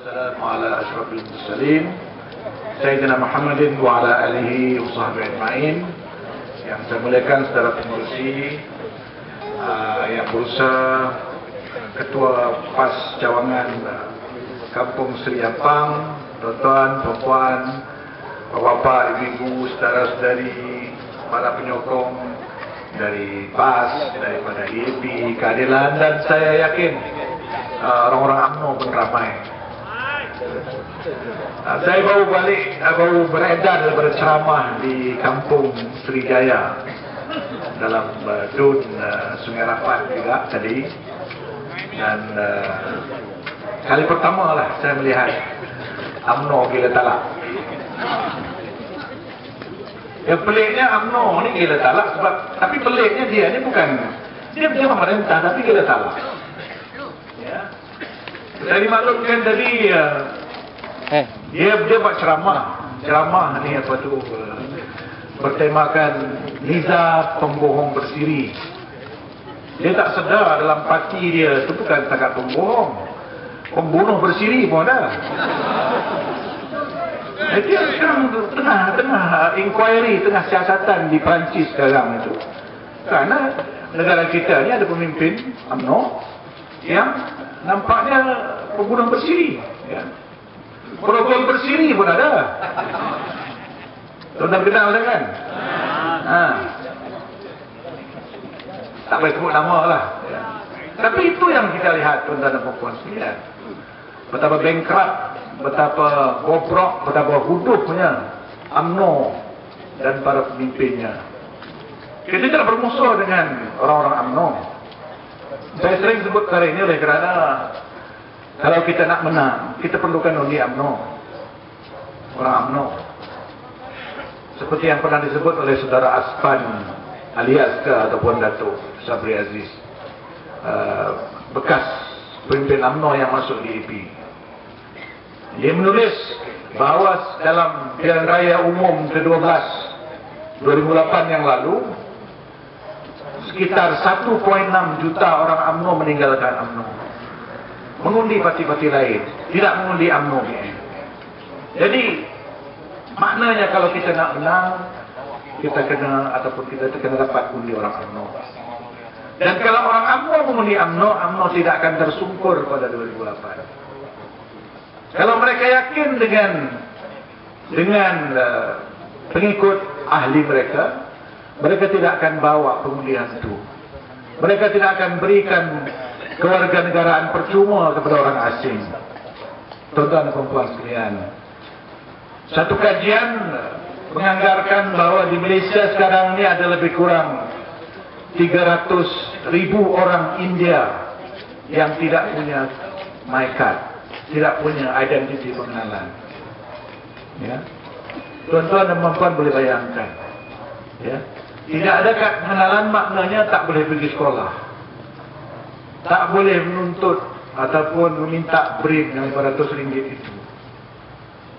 والسلام على أشرف المرسلين Sayyidina Muhammadin wa ala alihi wa sahbihi ajma'in Yang saya muliakan saudara pengurusi uh, Yang berusaha Ketua PAS Cawangan uh, Kampung Seri Ampang Tuan-tuan, perempuan Bapak-bapak, ibu-ibu, saudara-saudari Para penyokong Dari PAS, daripada IAP, keadilan Dan saya yakin uh, Orang-orang UMNO pun ramai Uh, saya baru balik, baru beredar daripada ceramah di kampung Srijaya dalam uh, Dun uh, Sungai Rapat juga tadi. Dan uh, kali pertama lah saya melihat UMNO gila talak. Yang peliknya UMNO ni gila talak sebab tapi peliknya dia ni bukan dia dia pemerintah tapi gila talak. Ya. saya dimaklumkan tadi uh, Eh, dia dia buat ceramah. Ceramah ni apa tu bertemakan Liza pembohong bersiri. Dia tak sedar dalam parti dia tu bukan takat pembohong. Pembunuh bersiri pun ada. Eh, Dia sekarang tengah tengah inquiry, tengah siasatan di Perancis sekarang itu. Kerana negara kita ni ada pemimpin UMNO yang nampaknya pembunuh bersiri. Ya. Program bersiri pun ada. Tuan-tuan kenal dah kan? Ha. Tak payah sebut nama lah. Tapi itu yang kita lihat tuan-tuan dan puan sekalian. Betapa bankrupt, betapa bobrok, betapa hudufnya UMNO dan para pemimpinnya. Kita tidak bermusuh dengan orang-orang UMNO. Saya sering sebut kali ini oleh kerana kalau kita nak menang, kita perlukan undi UMNO. Orang UMNO. Seperti yang pernah disebut oleh saudara Aspan alias ke ataupun Datuk Sabri Aziz. Uh, bekas pemimpin UMNO yang masuk di EP. Dia menulis bahawa dalam pilihan raya umum ke-12 2008 yang lalu sekitar 1.6 juta orang UMNO meninggalkan UMNO mengundi parti-parti lain tidak mengundi UMNO jadi maknanya kalau kita nak menang kita kena ataupun kita kena dapat undi orang UMNO dan kalau orang UMNO mengundi UMNO UMNO tidak akan tersungkur pada 2008 kalau mereka yakin dengan dengan uh, pengikut ahli mereka mereka tidak akan bawa pengundian itu. Mereka tidak akan berikan kewarganegaraan percuma kepada orang asing. Tuan-tuan perempuan sekalian. Satu kajian menganggarkan bahawa di Malaysia sekarang ini ada lebih kurang 300 ribu orang India yang tidak punya MyCard, tidak punya identiti pengenalan. Ya. Tuan-tuan dan perempuan boleh bayangkan. Ya. Tidak ada kad pengenalan maknanya tak boleh pergi sekolah tak boleh menuntut ataupun meminta brief yang 500 ringgit itu.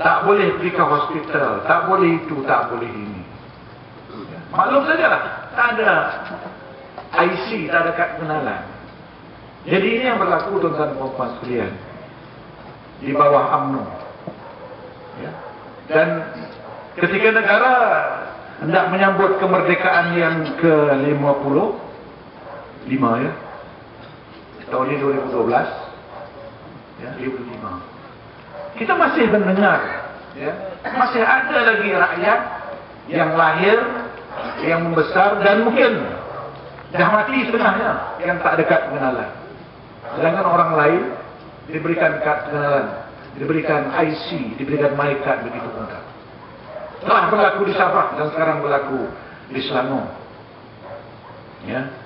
Tak boleh pergi ke hospital, tak boleh itu, tak boleh ini. Maklum sajalah, tak ada IC, tak ada kad kenalan. Jadi ini yang berlaku tuan-tuan dan puan sekalian. Di bawah UMNO. Ya. Dan ketika negara hendak menyambut kemerdekaan yang ke-50, 5 ya, tahun ini 2012 ya 2005 kita masih mendengar ya. Masih ada lagi rakyat yang lahir yang membesar dan mungkin dah mati setengahnya yang tak dekat pengenalan. Sedangkan orang lain diberikan kad pengenalan diberikan IC diberikan my card begitu mudah telah berlaku di Sabah dan sekarang berlaku di Selangor. Ya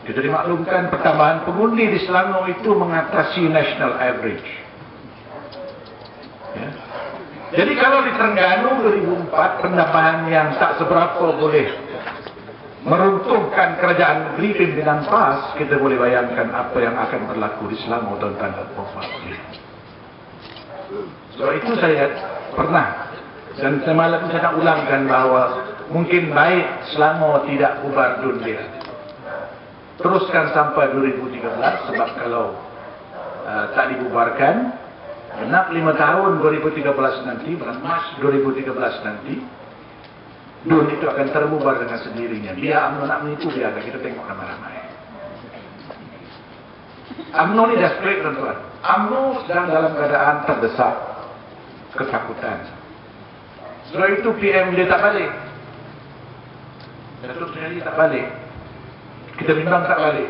kita dimaklumkan pertambahan pengundi di Selangor itu mengatasi national average. Ya. Jadi kalau di Terengganu 2004 penambahan yang tak seberapa boleh meruntuhkan kerajaan negeri pimpinan PAS, kita boleh bayangkan apa yang akan berlaku di Selangor dan puan Sebab itu saya pernah dan semalam saya nak ulangkan bahawa mungkin baik Selangor tidak bubar dunia teruskan sampai 2013 sebab kalau uh, tak dibubarkan Genap lima tahun 2013 nanti, Mac 2013 nanti, DUN itu akan terbubar dengan sendirinya. Dia UMNO nak menipu dia, akan kita tengok ramai-ramai. UMNO ni dah straight tuan-tuan. UMNO sedang dalam keadaan terdesak, ketakutan. Setelah itu PM dia tak balik. Datuk Seri tak balik. Kita bimbang tak balik.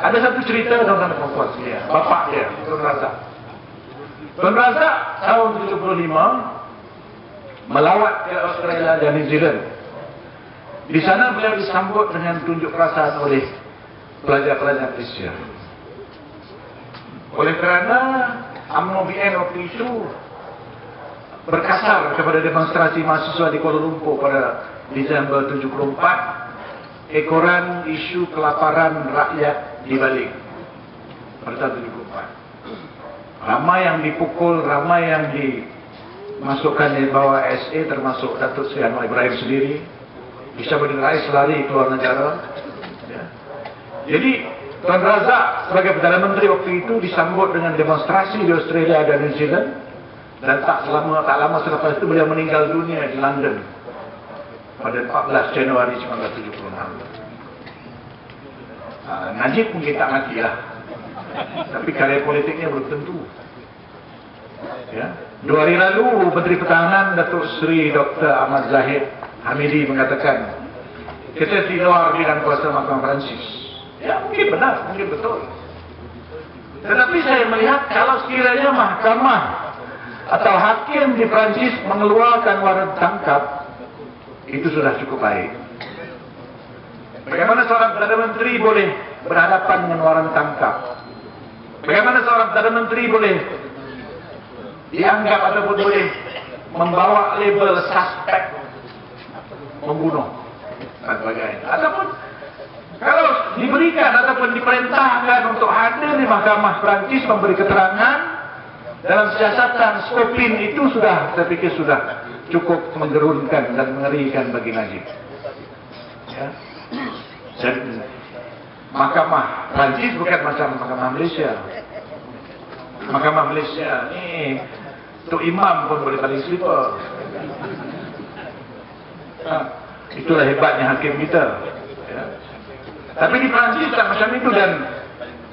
Ada satu cerita tentang perempuan dia, bapak dia, Tuan Razak. Tuan Razak tahun 75 melawat ke Australia dan New Zealand. Di sana beliau disambut dengan tunjuk perasaan oleh pelajar-pelajar Malaysia. Oleh kerana UMNO BN waktu itu berkasar kepada demonstrasi mahasiswa di Kuala Lumpur pada Disember 74 ekoran isu kelaparan rakyat dibalik pada tahun 74 ramai yang dipukul ramai yang dimasukkan di bawah SA termasuk Datuk Seri Anwar Ibrahim sendiri. Bisa Rais lari keluar negara. Ya. jadi Tuan Razak sebagai Perdana Menteri waktu itu disambut dengan demonstrasi di Australia dan New Zealand dan tak lama tak lama selepas itu beliau meninggal dunia di London pada 14 Januari 1976. Uh, Najib mungkin tak mati lah. Tapi karya politiknya belum tentu. Ya. Dua hari lalu Menteri Pertahanan Datuk Seri Dr. Ahmad Zahid Hamidi mengatakan kita di luar bidang kuasa Mahkamah Perancis. Ya mungkin benar, mungkin betul. Tetapi saya melihat kalau sekiranya mahkamah atau hakim di Perancis mengeluarkan waran tangkap itu sudah cukup baik. Bagaimana seorang Perdana Menteri boleh berhadapan dengan waran tangkap? Bagaimana seorang Perdana Menteri boleh dianggap ataupun boleh membawa label suspek membunuh dan sebagainya? Ataupun kalau diberikan ataupun diperintahkan untuk hadir di Mahkamah Perancis memberi keterangan dalam siasatan skopin itu sudah saya pikir sudah cukup menggerunkan dan mengerikan bagi Najib. Ya. Mahkamah Prancis bukan macam Mahkamah Malaysia. Mahkamah Malaysia ni Tok Imam pun boleh paling slipper. Ha. Itulah hebatnya hakim kita. Ya. Tapi di Prancis tak macam itu dan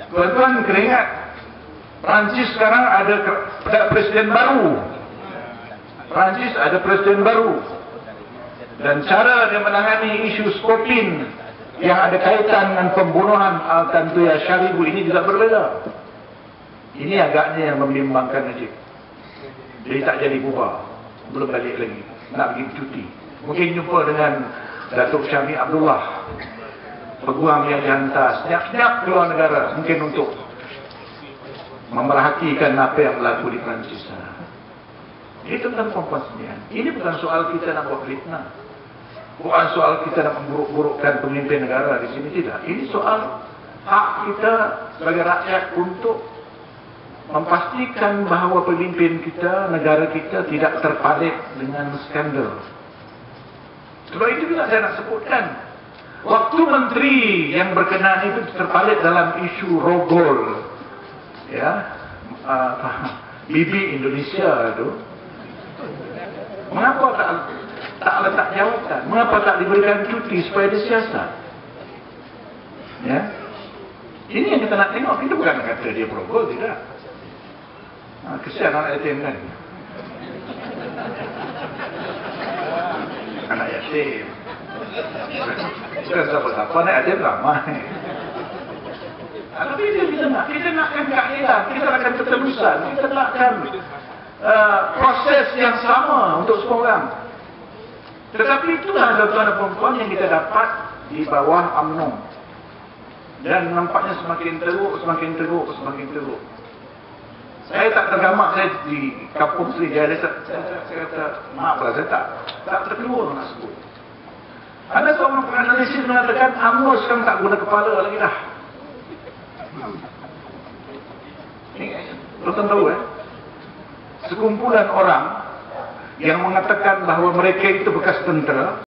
tuan-tuan kena ingat Prancis sekarang ada presiden baru. Prancis ada presiden baru. Dan cara dia menangani isu skopin yang ada kaitan dengan pembunuhan Al-Tantuya Syaribu ini juga berbeza. Ini agaknya yang membimbangkan Najib. Jadi tak jadi bubar. Belum balik lagi. Nak pergi cuti. Mungkin jumpa dengan Datuk Syami Abdullah. Peguam yang dihantar senyap-senyap keluar negara. Mungkin untuk memerhatikan apa yang berlaku di Perancis ini tentang perempuan sendirian. Ini bukan soal kita nak buat fitnah. Bukan soal kita nak memburuk-burukkan pemimpin negara di sini. Tidak. Ini soal hak kita sebagai rakyat untuk memastikan bahawa pemimpin kita, negara kita tidak terpalit dengan skandal. Sebab itu juga saya nak sebutkan. Waktu menteri yang berkenaan itu terpalit dalam isu rogol. Ya. Uh, Bibi Indonesia itu Mengapa tak tak letak jawatan? Mengapa tak diberikan cuti supaya disiasat? Ya. Ini yang kita nak tengok. Itu bukan kata dia progol, tidak. Ha, kesian anak yatim kan? Anak yatim. Bukan siapa-siapa, anak yatim ramai. Tapi dia kita nak, kita nakkan keadilan, kita nakkan keterusan, kita nakkan uh, proses yang sama untuk semua orang. Tetapi itulah tuan-tuan dan perempuan yang kita dapat di bawah UMNO. Dan nampaknya semakin teruk, semakin teruk, semakin teruk. Saya tak tergamak saya di kampung Sri Jaya. Saya, saya, saya kata, maaflah saya tak, tak terkeluar nak sebut. Ada seorang penganalisis mengatakan UMNO sekarang tak guna kepala lagi dah. Ini, tuan-tuan tahu eh? Sekumpulan orang yang mengatakan bahawa mereka itu bekas tentera